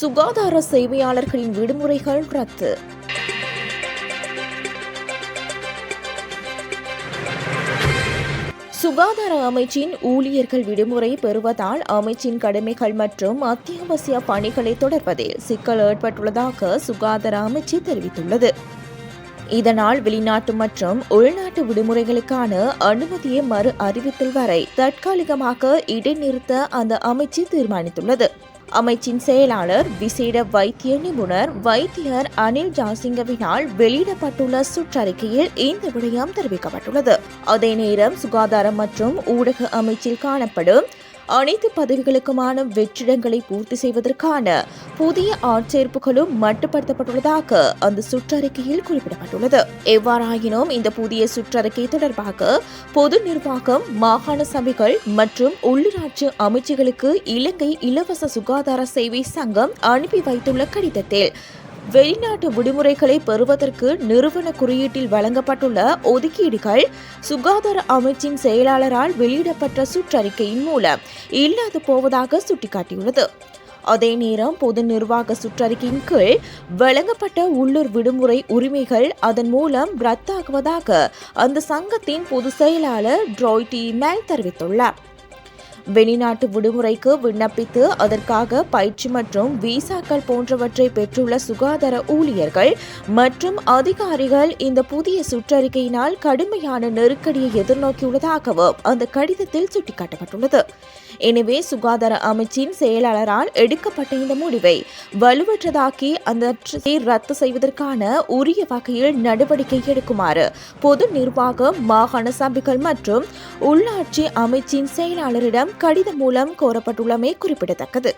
சுகாதார சேவையாளர்களின் விடுமுறைகள் ரத்து. சுகாதார அமைச்சின் ஊழியர்கள் விடுமுறை பெறுவதால் அமைச்சின் கடமைகள் மற்றும் அத்தியாவசிய பணிகளை தொடர்வதில் சிக்கல் ஏற்பட்டுள்ளதாக சுகாதார அமைச்சு தெரிவித்துள்ளது. இதனால் வெளிநாட்டு மற்றும் உள்நாட்டு விடுமுறைகளுக்கான அனுமதியை மறு அறிவித்தல் வரை தற்காலிகமாக இடைநிறுத்த அந்த அமைச்சு தீர்மானித்துள்ளது. அமைச்சின் செயலாளர் விசேட வைத்திய நிபுணர் வைத்தியர் அனில் ஜாசிங்கவினால் வெளியிடப்பட்டுள்ள சுற்றறிக்கையில் இந்த விடயம் தெரிவிக்கப்பட்டுள்ளது. அதே நேரம் சுகாதாரம் மற்றும் ஊடக அமைச்சில் காணப்படும் அனைத்து பதவிகளுக்குமான வெற்றிடங்களை பூர்த்தி செய்வதற்கான புதிய ஆட்சேர்ப்புகளும் மட்டுப்படுத்தப்பட்டுள்ளதாக அந்த சுற்றறிக்கையில் குறிப்பிடப்பட்டுள்ளது. எவ்வாறாயினும் இந்த புதிய சுற்றறிக்கை தொடர்பாக பொது நிர்வாகம் மாகாண சபைகள் மற்றும் உள்ளூராட்சி அமைச்சுகளுக்கு இலங்கை இலவச சுகாதார சேவை சங்கம் அனுப்பி வைத்துள்ள கடிதத்தில் வெளிநாட்டு விடுமுறைகளை பெறுவதற்கு நிறுவன குறியீட்டில் வழங்கப்பட்டுள்ள ஒதுக்கீடுகள் சுகாதார அமைச்சின் செயலாளரால் வெளியிடப்பட்ட சுற்றறிக்கையின் மூலம் இல்லாது போவதாக சுட்டிக்காட்டியுள்ளது. அதே நேரம் பொது நிர்வாக சுற்றறிக்கையின் கீழ் வழங்கப்பட்ட உள்ளூர் விடுமுறை உரிமைகள் அதன் மூலம் ரத்தாகுவதாக அந்த சங்கத்தின் பொதுச் செயலாளர் ட்ரோய்டி மேல் தெரிவித்துள்ளார். வெளிநாட்டு விடுமுறைக்கு விண்ணப்பித்து அதற்காக பயிற்சி மற்றும் விசாக்கள் போன்றவற்றை பெற்றுள்ள சுகாதார ஊழியர்கள் மற்றும் அதிகாரிகள் இந்த புதிய சுற்றறிக்கையினால் கடுமையான நெருக்கடியை எதிர்நோக்கியுள்ளதாகவும் அந்த கடிதத்தில் சுட்டிக்காட்டப்பட்டுள்ளது. எனவே சுகாதார அமைச்சின் செயலாளரால் எடுக்கப்பட்ட இந்த முடிவை வலுவற்றதாக்கி அந்த ரத்து செய்வதற்கான உரிய வகையில் நடவடிக்கை எடுக்குமாறு பொது நிர்வாகம் மாகாண சபைகள் மற்றும் உள்ளாட்சி அமைச்சின் செயலாளரிடம் கடிதம் மூலம் கோரப்பட்டுள்ளமை குறிப்பிடத்தக்கது.